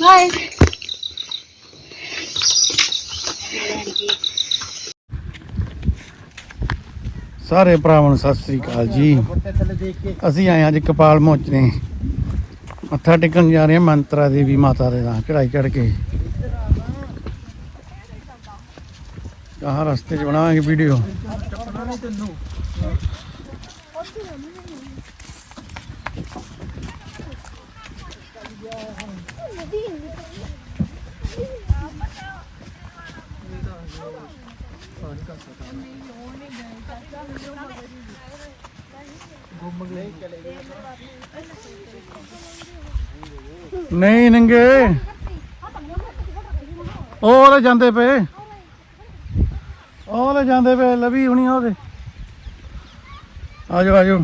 Bye ਸਾਰੇ ਭਰਾਵਾਂ ਨੂੰ ਸਤਿ ਸ੍ਰੀ ਅਕਾਲ ਜੀ। ਅਸੀਂ ਆਏ ਅੱਜ ਕਪਾਲ ਮੋਚਨੇ। ਮੱਥਾ ਟੇਕਣ ਜਾ ਰਹੇ ਹਾਂ ਮੰਤਰਾ ਦੇਵੀ ਮਾਤਾ ਦੇ ਨਾਲ ਚੜਾਈ ਚੜ ਕੇ। ਆਹ ਰਸਤੇ 'ਚ ਬਣਾਵਾਂਗੇ ਵੀਡੀਓ ਨਹੀਂ ਨੰਗੇ। ਉਹ ਲੈ ਜਾਂਦੇ ਪਏ। ਉਹ ਲੈ ਜਾਂਦੇ ਪਏ, ਲਵੀ ਹੁਣੀ ਉਹਦੇ। ਆਜੋ ਆਜੋ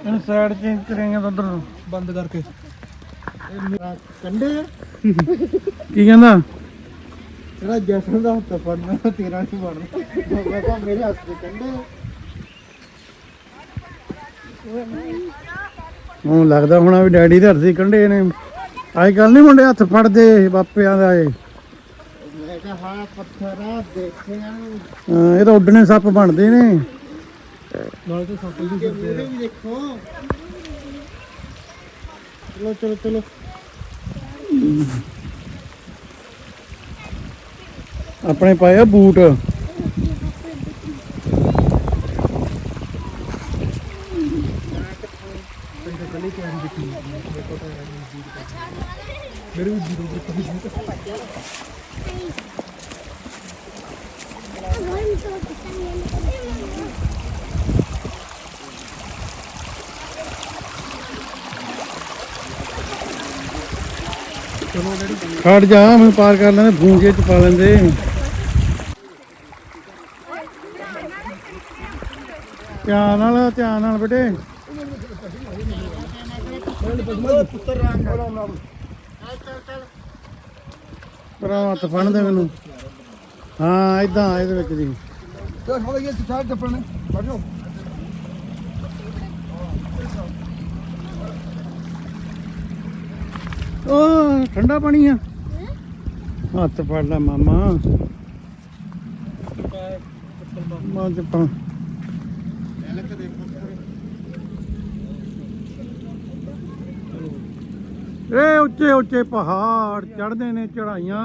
ਇਹਨੂੰ ਸਾਈਡ ਚੇਂਜ ਕਰਾਂਗੇ ਤਾਂ ਉਧਰ ਨੂੰ। ਬੰਦ ਕਰਕੇ। ਕੰਡੇ ਕੀ ਕਹਿੰਦਾ? ਜਿਹੜਾ ਜਸਨ ਦਾ ਹੱਥ ਫੜਨਾ ਤੇਰਾ ਨਹੀਂ ਮੈਂ ਕਿਹਾ ਮੇਰੇ ਹੱਥ ਦੇ ਕੰਡੇ ਹੁਣ ਲੱਗਦਾ ਹੋਣਾ ਵੀ ਡੈਡੀ ਦੇ ਹੱਥੀ ਕੰਡੇ ਨੇ। ਅੱਜ ਕੱਲ ਨਹੀਂ ਮੁੰਡੇ ਹੱਥ ਫੜਦੇ ਬਾਪਿਆਂ ਦਾ ਇਹ। ਮੈਂ ਕਿਹਾ ਹਾਂ ਪੱਥਰਾਂ ਦੇਖਿਆ। ਹਾਂ, ਇਹ ਤਾਂ ਉੱਡਣੇ ਸੱਪ ਬਣਦੇ ਨੇ। ਨਾਲੇ ਤਾਂ ਸੱਪ ਵੀ ਫਿਰਦੇ ਵੀ ਦੇਖੋ ਚਲੋ ਚਲੋ ਚਲੋ। ਆਪਣੇ ਪਾਏ ਆ ਬੂਟ। ਮੇਰੇ ਵੀ ਜੀਰੋ ਦੇ ਖੜ ਜਾ ਮੈਨੂੰ ਪਾਰ ਕਰ ਲੈਂਦੇ, ਗੂੰਜੇ ਚ ਪਾ ਲੈਂਦੇ। ਧਿਆਨ ਨਾਲ ਧਿਆਨ ਨਾਲ ਬੇਟੇ। ਪੁੱਤਰ ਰਾਮ ਬੋਲੋ ਨਾਮ ਪਰਾਂ ਹੱਥ ਫੜਦੇ ਮੈਨੂੰ। ਹਾਂ ਇਦਾਂ ਇਹਦੇ ਵਿੱਚ ਦੀ ਤੇ ਹੋ ਗਿਆ ਸਿੱਧਾ ਟੱਪਣ ਬੜੋ ਓ ਠੰਡਾ ਪਾਣੀ ਆ। ਹੱਥ ਫੜ ਲੈ ਮਾਮਾ। ਮਾਂ ਤੇ ਪਾ ਇਹ ਉੱਚੇ ਉੱਚੇ ਪਹਾੜ ਚੜਦੇ ਨੇ ਚੜਾਈਆਂ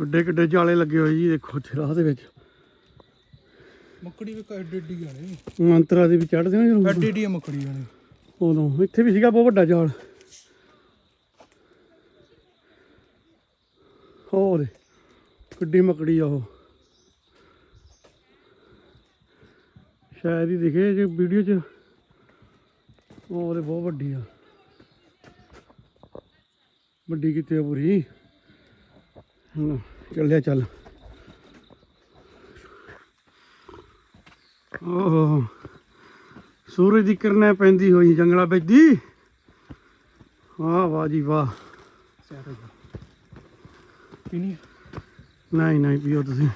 ਗੱਡੇ ਗੱਡੇ ਜਾਲੇ ਲੱਗੇ ਹੋਏ ਜੀ ਦੇਖੋ ਉੱਥੇ ਰਾਹ ਦੇ ਵਿੱਚ। ਮੱਕੜੀ ਵੀ ਐਡੀ ਐਡੀ ਆਣੇ ਮੰਤਰਾ ਦੇ ਵੀ ਚੜਦੇ ਨੇ ਜਦੋਂ। ਐਡੀ ਐਡੀ ਮੱਕੜੀ ਆਣੇ ਉਦੋਂ ਇੱਥੇ ਵੀ ਸੀਗਾ ਬਹੁਤ ਵੱਡਾ ਜਾਲ। ਹੋਰ ਕਿੱਡੀ ਮਕੜੀ ਆ ਉਹ। ਸ਼ਾਇਦ ਹੀ ਦਿਖੇ ਜੇ ਵੀਡੀਓ 'ਚ। ਉਹ ਬਹੁਤ ਵੱਡੀ ਆ। ਵੱਡੀ ਕਿਤੇ ਆ ਪੂਰੀ। ਹੁਣ ਚੱਲਿਆ ਚੱਲ। ਓਹ, ਸੂਰਜ ਦੀ ਕਿਰਨਾਂ ਪੈਂਦੀ ਹੋਈ ਜੰਗਲਾਂ ਵਿੱਚ ਦੀ। ਵਾਹ ਵਾਹ ਜੀ ਵਾਹ। ਪੀਣੀ ਨਹੀਂ ਨਹੀਂ ਪੀਓ ਤੁਸੀਂ।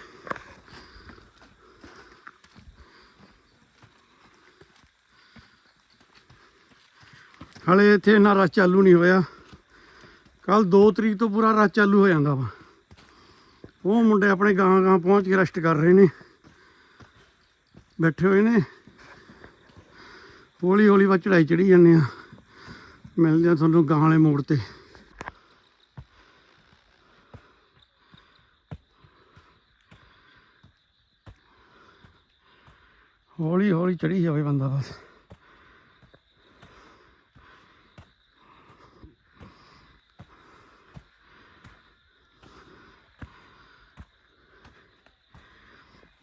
ਹਲੇ ਇੱਥੇ ਇੰਨਾ ਰਸ਼ ਚਾਲੂ ਨਹੀਂ ਹੋਇਆ। ਕੱਲ 2 ਤਰੀਕ ਤੋਂ ਪੂਰਾ ਰਸ਼ ਚਾਲੂ ਹੋ ਜਾਂਦਾ ਵਾ। ਉਹ ਮੁੰਡੇ ਆਪਣੇ ਗਾਂ ਗਾਂ ਪਹੁੰਚ ਕੇ ਰੈਸਟ ਕਰ ਰਹੇ ਨੇ। ਬੈਠੇ ਹੋਏ ਨੇ। ਹੌਲੀ ਹੌਲੀ ਵਾ ਚੜਾਈ ਚੜੀ ਜਾਂਦੇ ਆ ਮਿਲਦੇ ਆ ਤੁਹਾਨੂੰ ਗਾਂ ਵਾਲੇ ਮੋੜ ਤੇ। ਹੌਲੀ ਹੌਲੀ ਚੜੀ ਜਾਵੇ ਬੰਦਾ ਬਸ।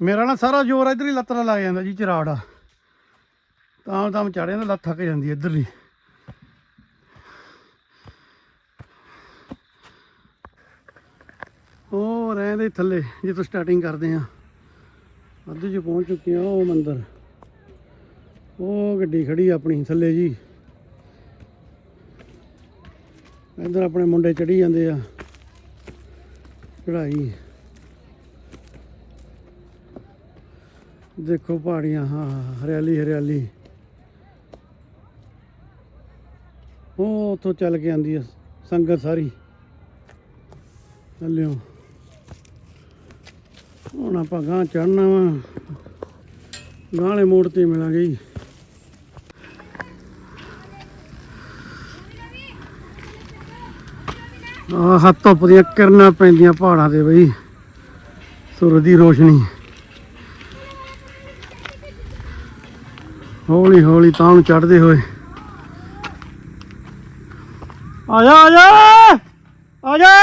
ਮੇਰਾ ਨਾ ਸਾਰਾ ਜ਼ੋਰ ਇਧਰ ਹੀ ਲੱਤ ਨਾਲ ਲੱਗ ਜਾਂਦਾ ਜੀ, ਚਰਾੜਾ ਤਾਂ ਤਾਂ ਚੜਿਆ ਤਾਂ ਲੱਤ ਥੱਕ ਜਾਂਦੀ ਹੈ ਇੱਧਰਲੀ। ਉਹ ਰਹਿੰਦੇ ਥੱਲੇ, ਜਿੱਥੋਂ ਸਟਾਰਟਿੰਗ ਕਰਦੇ ਆ। ਅੱਧੇ 'ਚ ਪਹੁੰਚ ਚੁੱਕੇ ਆ ਉਹ ਮੰਦਿਰ। ਉਹ ਗੱਡੀ ਖੜੀ ਆਪਣੀ ਥੱਲੇ ਜੀ। ਇੱਧਰ ਆਪਣੇ ਮੁੰਡੇ ਚੜੀ ਜਾਂਦੇ ਆ। ਚੜਾਈ ਦੇਖੋ ਪਹਾੜੀਆਂ, ਹਾਂ ਹਰਿਆਲੀ ਹਰਿਆਲੀ। ਉਹ ਉੱਥੋਂ ਚੱਲ ਕੇ ਆਂਦੀ ਹੈ ਸੰਗਤ ਸਾਰੀ। ਚੱਲਿਓ। ਹੁਣ ਆਪਾਂ ਗਾਂ ਚੜਨਾ ਵਾ। ਗਾਂ ਮੋੜ ਤੇ ਮਿਲਾਂਗੇ ਜੀ। ਆ ਹੱਥ ਧੁੱਪ ਦੀਆਂ ਕਿਰਨਾਂ ਪੈਂਦੀਆਂ ਪਹਾੜਾਂ ਤੇ ਬਈ। ਸੂਰਜ ਦੀ ਰੋਸ਼ਨੀ। ਹੌਲੀ ਹੌਲੀ ਤਾਂ ਨੂੰ ਚੜਦੇ ਹੋਏ। ਆ ਜਾ ਆ ਜਾ ਆ ਜਾ।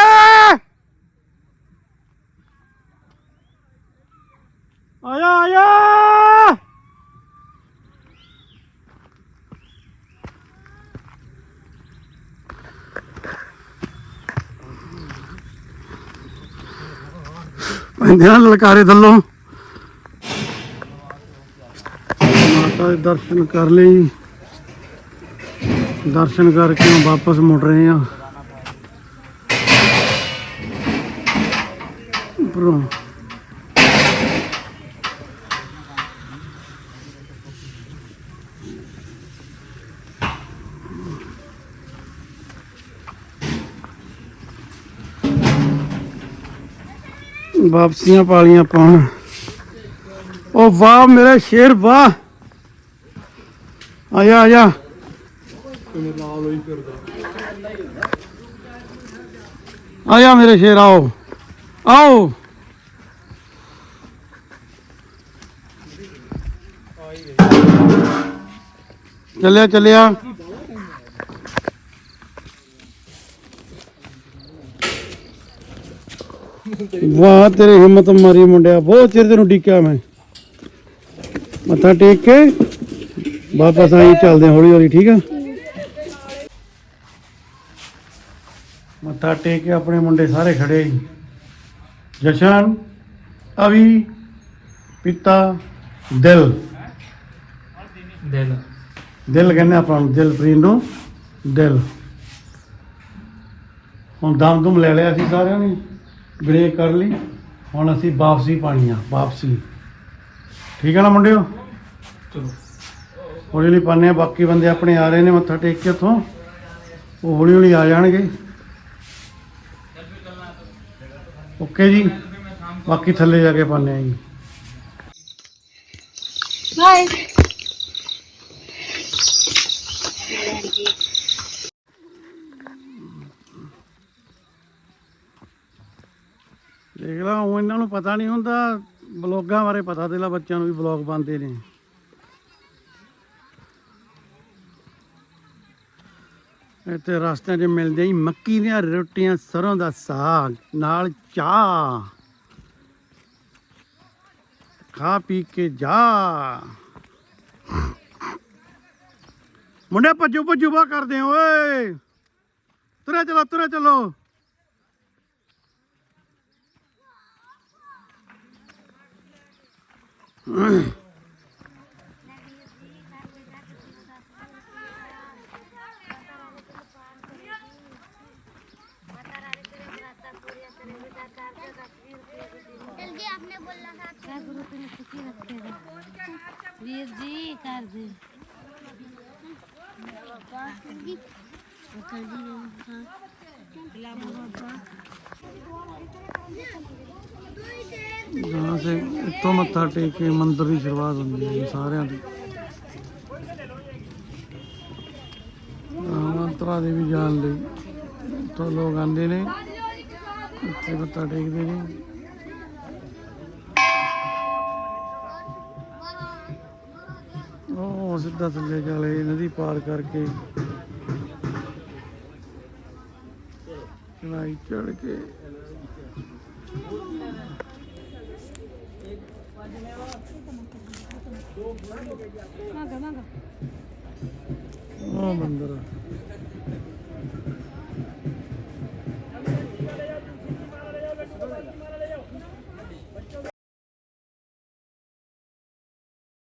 ਪੈਂਦੇ ਲਲਕਾਰੇ ਥੱਲੋਂ। ਮਾਤਾ ਦੇ ਦਰਸ਼ਨ ਕਰ ਲਏ ਜੀ ਦਰਸ਼ਨ ਕਰਕੇ ਹੁਣ ਵਾਪਸ ਮੁੜ ਰਹੇ ਆ ਉੱਪਰੋਂ ਵਾਪਸੀਆਂ ਪਾਲੀਆਂ ਪਾਉਣ ਉਹ ਵਾਹ ਮੇਰੇ ਸ਼ੇਰ ਵਾਹ ਆ ਜਾ ਆ ਜਾ। ਆ ਜਾ ਮੇਰੇ ਸ਼ੇਰ, ਆਓ। ਆਓ। ਚੱਲਿਆ ਚੱਲਿਆ। ਵਾਹ, ਤੇਰੀ ਹਿੰਮਤ ਮਾਰੀ ਮੁੰਡਿਆ। ਬਹੁਤ ਚਿਰ ਤੈਨੂੰ ਡਿੱਕਿਆ ਮੈਂ। ਮੱਥਾ ਟੇਕ ਕੇ। ਵਾਪਸ ਆਈ ਚੱਲਦੇ ਹਾਂ ਹੌਲੀ ਹੌਲੀ ਠੀਕ ਆ? ਮੱਥਾ ਟੇਕ ਕੇ ਆਪਣੇ ਮੁੰਡੇ ਸਾਰੇ ਖੜੇ। ਜਸ਼ਨ ਅਵੀ ਪਿਤਾ ਦਿਲ। ਦਿਲ। ਦਿਲ ਕਹਿੰਦੇ ਆਪਾਂ ਨੂੰ ਦਿਲਪ੍ਰੀਤ ਨੂੰ ਦਿਲ। ਹੁਣ ਦਮ ਦੁਮ ਲੈ ਲਿਆ ਸੀ ਸਾਰਿਆਂ ਨੇ ਬ੍ਰੇਕ ਕਰ ਲਈ। ਹੁਣ ਅਸੀਂ ਵਾਪਸੀ ਪਾਣੀ ਆ ਵਾਪਸੀ। ਠੀਕ ਹੈ ਨਾ ਮੁੰਡਿਓ? ਚਲੋ। ਹੌਲੀ ਹੌਲੀ ਪਾਉਂਦੇ ਆ ਬਾਕੀ ਬੰਦੇ ਆਪਣੇ ਆ ਰਹੇ ਨੇ ਮੱਥਾ ਟੇਕ ਕੇ ਉੱਥੋਂ। ਉਹ ਹੌਲੀ ਹੌਲੀ ਆ ਜਾਣਗੇ। ਓਕੇ ਜੀ। ਬਾਕੀ ਥੱਲੇ ਜਾ ਕੇ ਪਾਉਂਦੇ ਆ ਜੀ। ਬਾਏ ਦੇਖ ਲਾ ਉਹ ਇਹਨਾਂ ਨੂੰ ਪਤਾ ਨਹੀਂ ਹੁੰਦਾ ਬਲੌਗਾਂ ਬਾਰੇ ਪਤਾ ਤੇ ਲਾ ਬੱਚਿਆਂ ਨੂੰ ਵੀ ਬਲੌਗ ਪਾਉਂਦੇ ਨੇ। ਤੇ ਰਸਤੇ 'ਚ ਮਿਲਦੇ ਹੀ ਮੱਕੀ ਦੀਆਂ ਰੋਟੀਆਂ, ਸਰੋਂ ਦਾ ਸਾਗ, ਨਾਲ ਚਾਹ। ਖਾ ਪੀ ਕੇ ਜਾ। ਮੁੰਡੇ, ਭੱਜੂ ਭੱਜੂ ਬਾ ਕਰਦੇ ਓਏ। ਤੁਰੇ ਚਲੋ ਤੁਰੇ ਚਲੋ। ਜਹਾਂ ਸੇ ਇੱਥੋਂ ਮੱਥਾ ਟੇਕ ਕੇ ਮੰਦਿਰ ਦੀ ਸ਼ੁਰੂਆਤ ਹੁੰਦੀ ਹੈ ਸਾਰਿਆਂ ਦੀ। ਮੰਤਰਾ ਦੇ ਵੀ ਜਾਣ ਲਈ ਇੱਥੋਂ ਲੋਕ ਆਉਂਦੇ ਨੇ ਇੱਥੇ ਮੱਥਾ ਟੇਕਦੇ ਨੇ। ਉਹ ਸਿੱਧਾ ਥੱਲੇ ਚਲੇ ਨਦੀ ਪਾਰ ਕਰਕੇ ਚੜਾਈ ਚੜ ਕੇ। ਉਹ ਮੰਦਰ ਆ।